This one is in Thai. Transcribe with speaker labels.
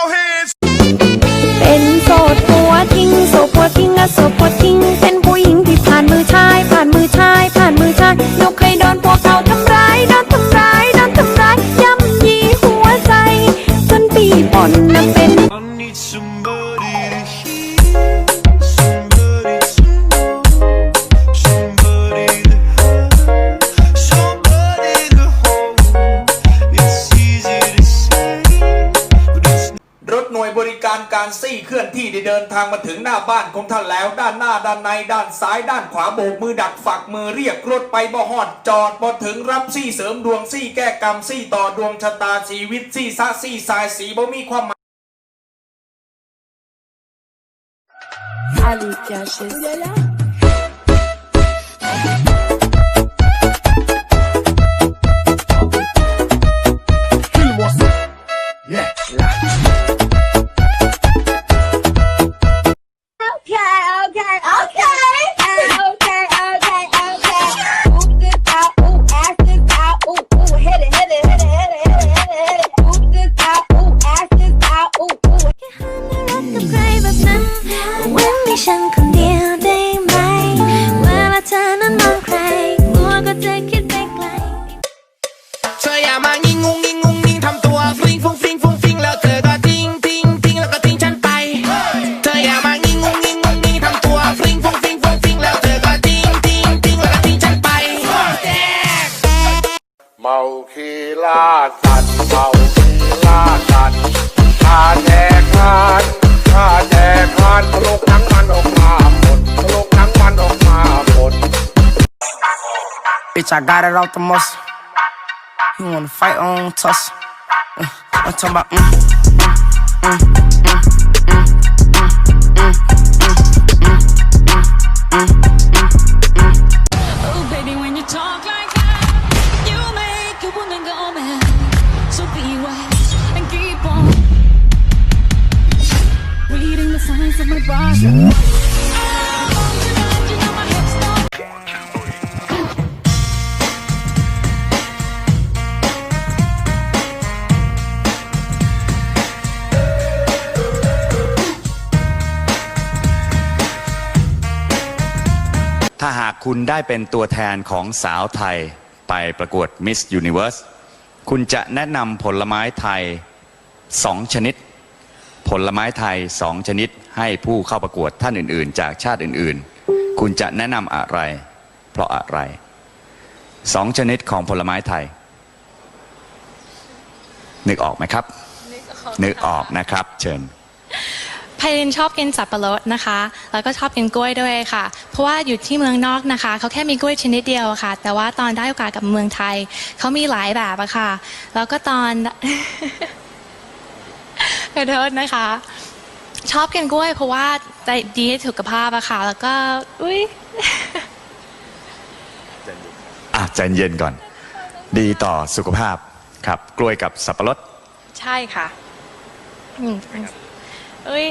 Speaker 1: your hands เป็นโสดหัวทิ้งโสดหัว
Speaker 2: ทิ้งอะโส
Speaker 3: ดหัวทิ้ง การซี่เคลื่อนที่ได้เดินทางมาถึงหน้าบ้านของท่านแล้ว ด้านหน้าด้านในด้านซ้ายด้านขวาโบกมือดักฝักมือเรียกรถไปบ่ฮอดจอดบ่ถึงรับซี่เสริมดวงซี่แก้กรรมซี่ต่อดวงชะตาชีวิตซี่ซะซี่สายสีบ่มีความหมาย
Speaker 1: Ali Caches. มาคีล่า
Speaker 4: สัตว์เมาคีล่าสัตว์ข้าแจกทานข้าแจกทานทะลุทั้งมันออกมาหมดทะลุทั้งมันออกมาหมด
Speaker 5: Bitch I got it off the muscle You wanna fight on tussle uh, I'm talking about mm,
Speaker 6: Oh,
Speaker 7: ถ้าหากคุณได้เป็นตัวแทนของสาวไทยไปประกวด Miss Universe คุณจะแนะนำผลไม้ไทยสองชนิด ผลไม้ไทยสองชนิด ให้ผู้เข้าประกวดท่านอื่น ๆ จากชาติอื่น ๆ คุณจะแนะนำอะไร เพราะอะไรสองชนิดของผลไม้ไทย นึกออกไหมครับ นึกออกนะครับ เชิญ
Speaker 8: ไพลินชอบกินสับปะรดนะคะ แล้วก็ชอบกินกล้วยด้วยค่ะ เพราะว่าอยู่ที่เมืองนอกนะคะ เขาแค่มีกล้วยชนิดเดียวอะค่ะ แต่ว่าตอนได้โอกาสกับเมืองไทย เขามีหลายแบบอะค่ะ แล้วก็ตอนขอโทษนะคะ ชอบกินกล้วยเพราะว่าดีต่อสุขภาพอะค่ะ แล้วก็อุ้ย
Speaker 7: อะใจเย็นก่อน ดีต่อสุขภาพครับ กล้วยกับสับปะรด
Speaker 8: ใช่ค่ะอืมอุ้ย